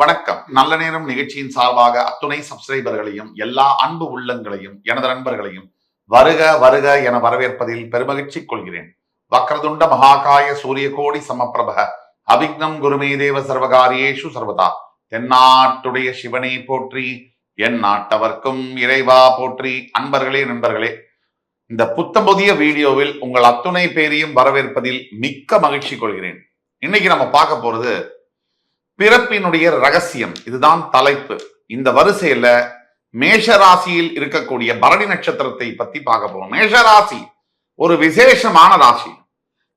வணக்கம். நல்ல நேரம் நிகழ்ச்சியின் சார்பாக அத்துணை சப்ஸ்கிரைபர்களையும் எல்லா அன்பு உள்ளங்களையும் எனது நண்பர்களையும் வருக வருக என வரவேற்பதில் பெருமகிழ்ச்சி கொள்கிறேன். வக்ரதுண்ட மகாகாய சூரிய கோடி சமப்பிரப அவிக்னம் குருமே தேவ சர்வகாரியேஷு சர்வதா. தென்னாட்டுடைய சிவனை போற்றி என் நாட்டவர்க்கும் இறைவா போற்றி. அன்பர்களே நண்பர்களே இந்த புத்தம் புதிய வீடியோவில் உங்கள் அத்துணை பேரையும் வரவேற்பதில் மிக்க மகிழ்ச்சி கொள்கிறேன். இன்னைக்கு நம்ம பார்க்க போறது பிறப்பினுடைய ரகசியம். இதுதான் தலைப்பு. இந்த வரிசையில மேஷ ராசியில் இருக்கக்கூடிய பரணி நட்சத்திரத்தை பத்தி பார்க்க போறோம். மேஷ ராசி ஒரு விசேஷமான ராசி.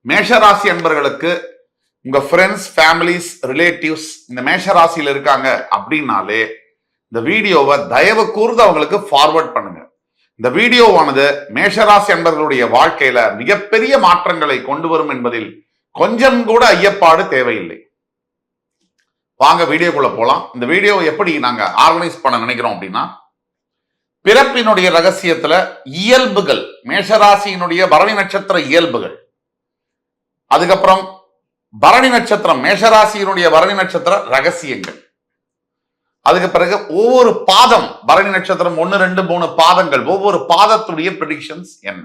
மேஷ ராசி அன்பர்களுக்கு உங்க ஃப்ரெண்ட்ஸ் ஃபேமிலிஸ் ரிலேட்டிவ்ஸ் இந்த மேஷ ராசியில் இருக்காங்க அப்படின்னாலே இந்த வீடியோவை தயவு கூர்ந்து அவங்களுக்கு ஃபார்வர்ட் பண்ணுங்க. இந்த வீடியோவானது மேஷராசி அன்பர்களுடைய வாழ்க்கையில மிகப்பெரிய மாற்றங்களை கொண்டு வரும் என்பதில் கொஞ்சம் கூட ஐயப்பாடு தேவையில்லை. வாங்க வீடியோக்குள்ள போகலாம் இந்த வீடியோ எப்படி நாங்க ஆர்கனைஸ் பண்ண நினைக்கிறோம் அப்படின்னா பிறப்பினுடைய ரகசியத்துல இயல்புகள் மேஷராசியினுடைய பரணி நட்சத்திர இயல்புகள். அதுக்கப்புறம் பரணி நட்சத்திரம் மேஷராசியினுடைய பரணி நட்சத்திர ரகசியங்கள். அதுக்கு பிறகு ஒவ்வொரு பாதம் பரணி நட்சத்திரம் ஒன்று ரெண்டு மூணு பாதங்கள் ஒவ்வொரு பாதத்துடைய ப்ரிடிக்ஷன்ஸ் என்ன?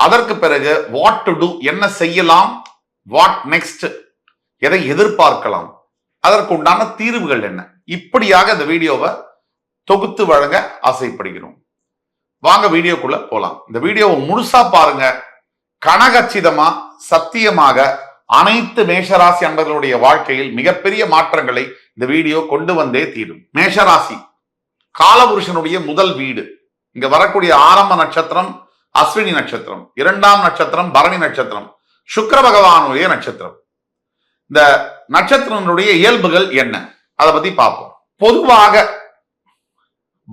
அதற்கு பிறகு வாட் டு டூ என்ன செய்யலாம்? வாட் நெக்ஸ்ட் எதை எதிர்பார்க்கலாம்? அதற்கு உண்டான தீர்வுகள் என்ன? இப்படியாக இந்த வீடியோவை தொகுத்து வழங்க ஆசைப்படுகிறோம். வாங்க வீடியோக்குள்ள போலாம். இந்த வீடியோவை முழுசா பாருங்க. கனகச்சிதமா சத்தியமாக அனைத்து மேஷராசி அன்பர்களுடைய வாழ்க்கையில் மிகப்பெரிய மாற்றங்களை இந்த வீடியோ கொண்டு வந்தே தீரும். மேஷராசி காலபுருஷனுடைய முதல் வீடு. இங்க வரக்கூடிய ஆரம்ப நட்சத்திரம் அஸ்வினி நட்சத்திரம். இரண்டாம் நட்சத்திரம் பரணி நட்சத்திரம். சுக்கர பகவானுடைய நட்சத்திரம். இந்த நட்சத்திரங்களுடைய இயல்புகள் என்ன? அதை பத்தி பார்ப்போம். பொதுவாக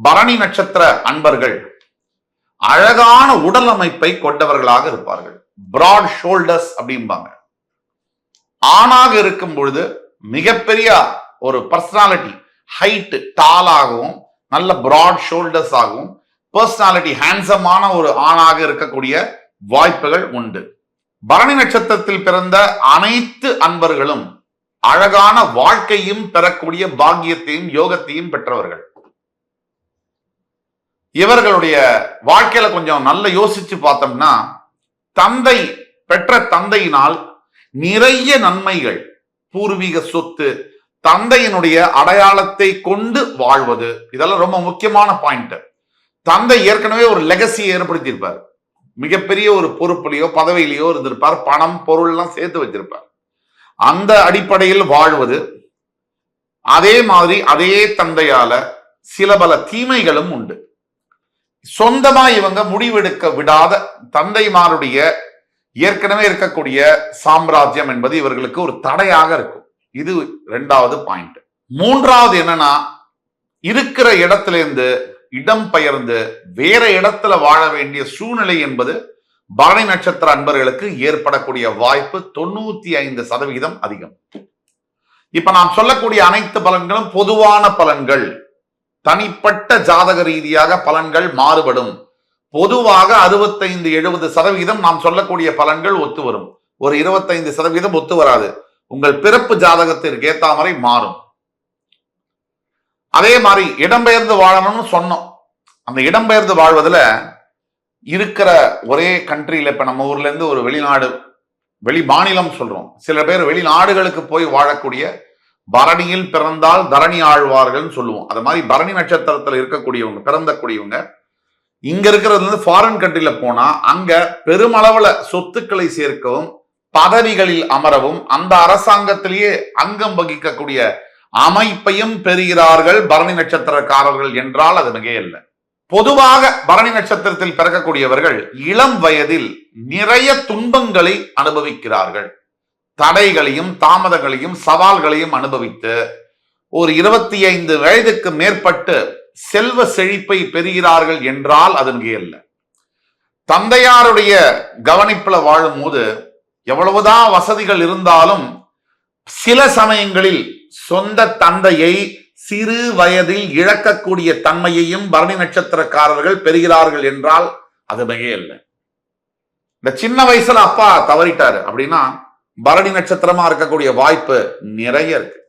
பரணி நட்சத்திர அன்பர்கள் அழகான உடல் அமைப்பை கொண்டவர்களாக இருப்பார்கள். பிராட் ஷோல்டர்ஸ் அப்படிம்பாங்க. ஆணாக இருக்கும் பொழுது மிகப்பெரிய ஒரு பர்சனாலிட்டி ஹைட் டாலாகவும் நல்ல பிராட் ஷோல்டர்ஸ் ஆகவும் பர்சனாலிட்டி ஹேண்ட்ஸமான ஒரு ஆணாக இருக்கக்கூடிய வாய்ப்புகள் உண்டு. பரணி நட்சத்திரத்தில் பிறந்த அனைத்து அன்பர்களும் அழகான வாழ்க்கையும் பெறக்கூடிய பாக்கியத்தையும் யோகத்தையும் பெற்றவர்கள். இவர்களுடைய வாழ்க்கையில கொஞ்சம் நல்ல யோசிச்சு பார்த்தோம்னா தந்தை பெற்ற தந்தையினால் நிறைய நன்மைகள் பூர்வீக சொத்து தந்தையினுடைய அடையாளத்தை கொண்டு வாழ்வது இதெல்லாம் ரொம்ப முக்கியமான பாயிண்ட். தந்தை ஏற்கனவே ஒரு லெகசியை ஏற்படுத்தியிருப்பார். மிகப்பெரிய ஒரு பொறுப்புலையோ பதவியிலையோ இருந்திருப்பார். பணம் பொருள் எல்லாம் சேர்த்து வச்சிருப்பார். அந்த அடிப்படையில் வாழ்வது அதே மாதிரி அதே தந்தையால சில பல தீமைகளும் உண்டு. சொந்தமா இவங்க முடிவெடுக்க விடாத தந்தைமாருடைய ஏற்கனவே இருக்கக்கூடிய சாம்ராஜ்யம் என்பது இவர்களுக்கு ஒரு தடையாக இருக்கும். இது ரெண்டாவது பாயிண்ட். மூன்றாவது என்னன்னா இருக்கிற இடத்துல இருந்து இடம் பெயர்ந்து வேற இடத்துல வாழ வேண்டிய சூழ்நிலை என்பது பரணி நட்சத்திர அன்பர்களுக்கு ஏற்படக்கூடிய வாய்ப்பு தொண்ணூத்தி ஐந்து சதவிகிதம் அதிகம். இப்ப நாம் சொல்லக்கூடிய அனைத்து பலன்களும் பொதுவான பலன்கள். தனிப்பட்ட ஜாதக ரீதியாக பலன்கள் மாறுபடும். பொதுவாக அறுபத்தைந்து எழுபது சதவிகிதம் நாம் சொல்லக்கூடிய பலன்கள் ஒத்து வரும். ஒரு இருபத்தைந்து சதவீதம் ஒத்து வராது. உங்கள் பிறப்பு ஜாதகத்திற்கு ஏத்தாமரை மாறும். அதே மாதிரி இடம்பெயர்ந்து வாழணும்னு சொன்னோம். அந்த இடம்பெயர்ந்து வாழ்வதில் இருக்கிற ஒரே கண்ட்ரியில் இப்போ நம்ம ஊர்லேருந்து ஒரு வெளிநாடு வெளி மாநிலம் சொல்கிறோம் சில பேர் வெளிநாடுகளுக்கு போய் வாழக்கூடிய பரணியில் பிறந்தால் தரணி ஆழ்வார்கள்னு சொல்லுவோம். அது மாதிரி பரணி நட்சத்திரத்தில் இருக்கக்கூடியவங்க பிறந்தக்கூடியவங்க இங்க இருக்கிறது வந்து ஃபாரின் கண்ட்ரியில் போனா அங்க பெருமளவுல சொத்துக்களை சேர்க்கவும் பதவிகளில் அமரவும் அந்த அரசாங்கத்திலேயே அங்கம் வகிக்கக்கூடிய அமைப்பையும் பெறுகிறார்கள் பரணி நட்சத்திரக்காரர்கள் என்றால் அது மிகையல்ல பொதுவாக பரணி நட்சத்திரத்தில் பிறக்கக்கூடியவர்கள் இளம் வயதில் நிறைய துன்பங்களை அனுபவிக்கிறார்கள். தடைகளையும் தாமதங்களையும் சவால்களையும் அனுபவித்து ஒரு இருபத்தி ஐந்து வயதுக்கு மேற்பட்டு செல்வ செழிப்பை பெறுகிறார்கள் என்றால் அது மிகையல்ல தந்தையாருடைய கவனிப்புல வாழும் போது எவ்வளவுதான் வசதிகள் இருந்தாலும் சில சமயங்களில் சொந்த தந்தையை சிறு வயதில் இழக்கக்கூடிய தன்மையையும் பரணி நட்சத்திரக்காரர்கள் பெறுகிறார்கள் என்றால் அது மிகையல்ல இந்த சின்ன வயசுல அப்பா தவறிட்டாரு அப்படின்னா பரணி நட்சத்திரமா இருக்கக்கூடிய வாய்ப்பு நிறைய இருக்கு.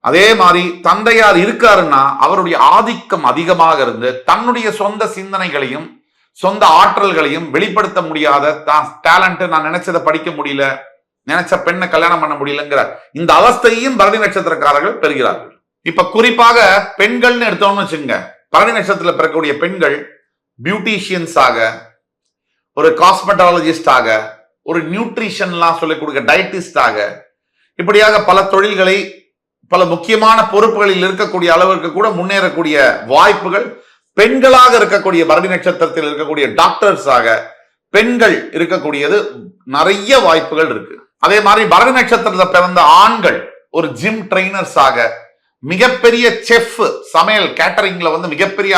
அதே மாதிரி தந்தையார் இருக்காருன்னா அவருடைய ஆதிக்கம் அதிகமாக இருந்து தன்னுடைய சொந்த சிந்தனைகளையும் சொந்த ஆற்றல்களையும் வெளிப்படுத்த முடியாத டேலண்ட் நான் நினைச்சதை படிக்க முடியல நினைச்ச பெண்ணை கல்யாணம் பண்ண முடியலங்கிற இந்த அவஸ்தையும் பரணி நட்சத்திரக்காரர்கள் பெறுகிறார்கள். இப்ப குறிப்பாக பெண்கள்னு எடுத்தோம்னு வச்சுங்க பரணி நட்சத்திரத்தில் பிறக்கக்கூடிய பெண்கள் பியூட்டிஷியன்ஸாக ஒரு காஸ்மெட்டாலஜிஸ்டாக ஒரு நியூட்ரிஷன்லாம் சொல்லிக் கொடுக்க டயட்டிஸ்டாக இப்படியாக பல தொழில்களை பல முக்கியமான பொறுப்புகளில் இருக்கக்கூடிய அளவிற்கு கூட முன்னேறக்கூடிய வாய்ப்புகள் பெண்களாக இருக்கக்கூடிய பரணி நட்சத்திரத்தில் இருக்கக்கூடிய டாக்டர்ஸாக பெண்கள் இருக்கக்கூடியது நிறைய வாய்ப்புகள் இருக்கு. அதே மாதிரி பரணி நட்சத்திரத்தில் பிறந்த ஆண்கள் ஒரு ஜிம் ட்ரைனர்ஸாக மிகப்பெரிய செஃப் சமையல் கேட்டரிங்ல வந்து மிகப்பெரிய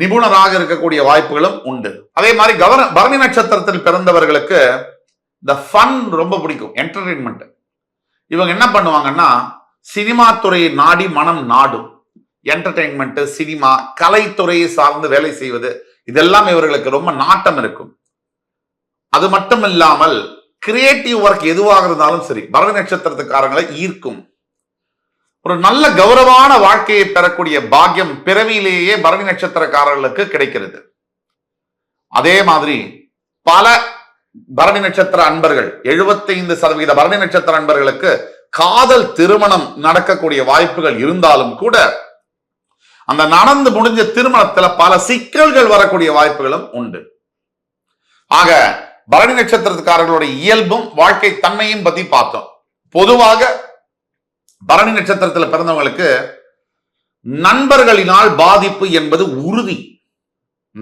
நிபுணராக இருக்கக்கூடிய வாய்ப்புகளும் உண்டு. அதே மாதிரி கவன பரணி நட்சத்திரத்தில் பிறந்தவர்களுக்கு இந்த ஃபன் ரொம்ப பிடிக்கும் என்டர்டெயின்மெண்ட் இவங்க என்ன பண்ணுவாங்கன்னா சினிமா துறையை நாடி மனம் நாடும். என்டர்டெயின்மெண்ட் சினிமா கலைத்துறையை சார்ந்து வேலை செய்வது இதெல்லாம் இவர்களுக்கு ரொம்ப நாட்டம் இருக்கும். அது மட்டும் இல்லாமல் கிரியேட்டிவ் ஒர்க் எதுவாக இருந்தாலும் சரி பரணி நட்சத்திரத்துக்காரங்களை ஈர்க்கும். ஒரு நல்ல கௌரவமான வாழ்க்கையை பெறக்கூடிய பாக்கியம் பிறவியிலேயே பரணி நட்சத்திரக்காரர்களுக்கு கிடைக்கிறது. அதே மாதிரி பல பரணி நட்சத்திர அன்பர்கள் 75% சதவீத பரணி நட்சத்திர அன்பர்களுக்கு காதல் திருமணம் நடக்கக்கூடிய வாய்ப்புகள் இருந்தாலும் கூட அந்த நடந்து முடிஞ்ச திருமணத்துல பல சிக்கல்கள் வரக்கூடிய வாய்ப்புகளும் உண்டு. ஆக பரணி நட்சத்திரத்துக்காரர்களுடைய இயல்பும் வாழ்க்கை தன்மையும் பத்தி பார்த்தோம். பொதுவாக பரணி நட்சத்திரத்துல பிறந்தவங்களுக்கு நண்பர்களினால் பாதிப்பு என்பது உறுதி.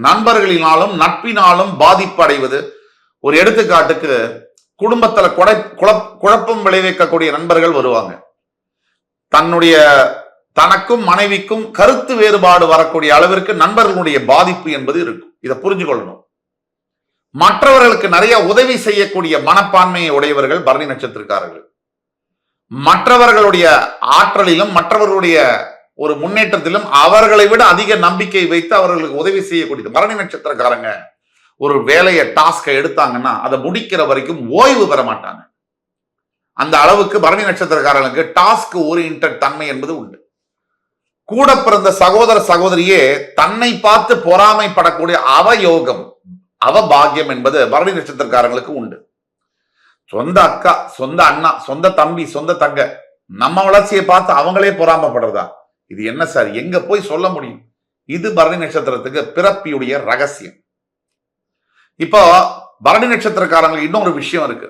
நண்பர்களினாலும் நட்பினாலும் பாதிப்பு அடைவது. ஒரு எடுத்துக்காட்டுக்கு குடும்பத்துல கொடை குழப் குழப்பம் விளைவிக்கக்கூடிய நண்பர்கள் வருவாங்க. தன்னுடைய தனக்கும் மனைவிக்கும் கருத்து வேறுபாடு வரக்கூடிய அளவிற்கு நண்பர்களுடைய பாதிப்பு என்பது இருக்கும். இதை புரிஞ்சு கொள்ளணும் மற்றவர்களுக்கு நிறைய உதவி செய்யக்கூடிய மனப்பான்மையை உடையவர்கள் பரணி நட்சத்திரக்காரர்கள். மற்றவர்களுடைய ஆற்றலிலும் மற்றவர்களுடைய ஒரு முன்னேற்றத்திலும் அவர்களை விட அதிக நம்பிக்கை வைத்து அவர்களுக்கு உதவி செய்யக்கூடியது பரணி நட்சத்திரக்காரங்க ஒரு வேலையை டாஸ்கை எடுத்தாங்கன்னா அதை முடிக்கிற வரைக்கும் ஓய்வு பெற மாட்டாங்க. அந்த அளவுக்கு பரணி நட்சத்திரக்காரர்களுக்கு டாஸ்க் ஓரியன்ட் தன்மை என்பது உண்டு. கூட பிறந்த சகோதர சகோதரியே தன்னை பார்த்து பொறாமைப்படக்கூடிய அவயோகம் அவபாகியம் என்பது பரணி நட்சத்திரக்காரங்களுக்கு உண்டு. சொந்த அக்கா சொந்த அண்ணா சொந்த தம்பி சொந்த தங்க நம்ம வளர்ச்சியை பார்த்து அவங்களே பொறாமப்படுறதா? இது என்ன சார்? எங்க போய் சொல்ல முடியும்? இது பரணி நட்சத்திரத்துக்கு பிறப்பியுடைய ரகசியம். இப்போ பரணி நட்சத்திரக்காரங்களுக்கு இன்னொரு விஷயம் இருக்கு.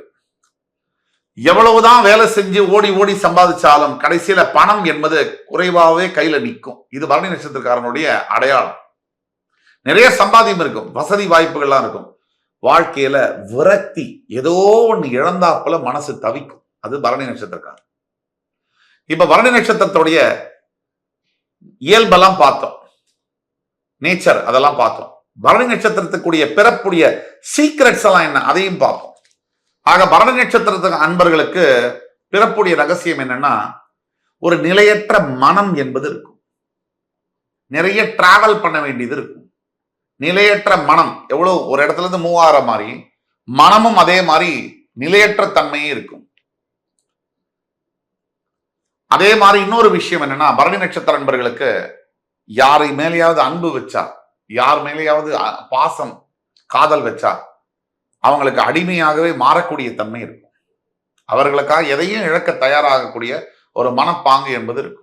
எவ்வளவுதான் வேலை செஞ்சு ஓடி ஓடி சம்பாதிச்சாலும் கடைசியில பணம் என்பது குறைவாகவே கையில நிற்கும். இது பரணி நட்சத்திரக்காரனுடைய அடையாளம். நிறைய சம்பாதியம் இருக்கும். வசதி வாய்ப்புகள்லாம் இருக்கும். வாழ்க்கையில விரக்தி ஏதோ ஒன்று இழந்தாப்புல மனசு தவிக்கும். அது பரணி நட்சத்திரக்காரன். இப்ப பரணி நட்சத்திரத்துடைய இயல்பெல்லாம் பார்த்தோம். நேச்சர் அதெல்லாம் பார்த்தோம். பரணி நட்சத்திரத்துக்குரிய பிறப்புடைய சீக்ரெட்ஸ் எல்லாம் என்ன? அதையும் பார்ப்போம். ஆக பரணி நட்சத்திரத்துக்கு அன்பர்களுக்கு பிறப்புடைய ரகசியம் என்னன்னா ஒரு நிலையற்ற மனம் என்பது இருக்கும். நிறைய டிராவல் பண்ண வேண்டியது இருக்கும். நிலையற்ற மனம் எவ்வளவு ஒரு இடத்துல இருந்து மூவ் ஆகிற மாதிரி மனமும் அதே மாதிரி நிலையற்ற தன்மையும் இருக்கும். அதே மாதிரி இன்னொரு விஷயம் என்னன்னா பரணி நட்சத்திர நண்பர்களுக்கு யாரை மேலேயாவது அன்பு வச்சா யார் மேலேயாவது பாசம் காதல் வச்சா அவங்களுக்கு அடிமையாகவே மாறக்கூடிய தன்மை இருக்கும். அவர்களுக்காக எதையும் இழக்க தயாராகக்கூடிய ஒரு மனப்பாங்கு என்பது இருக்கும்.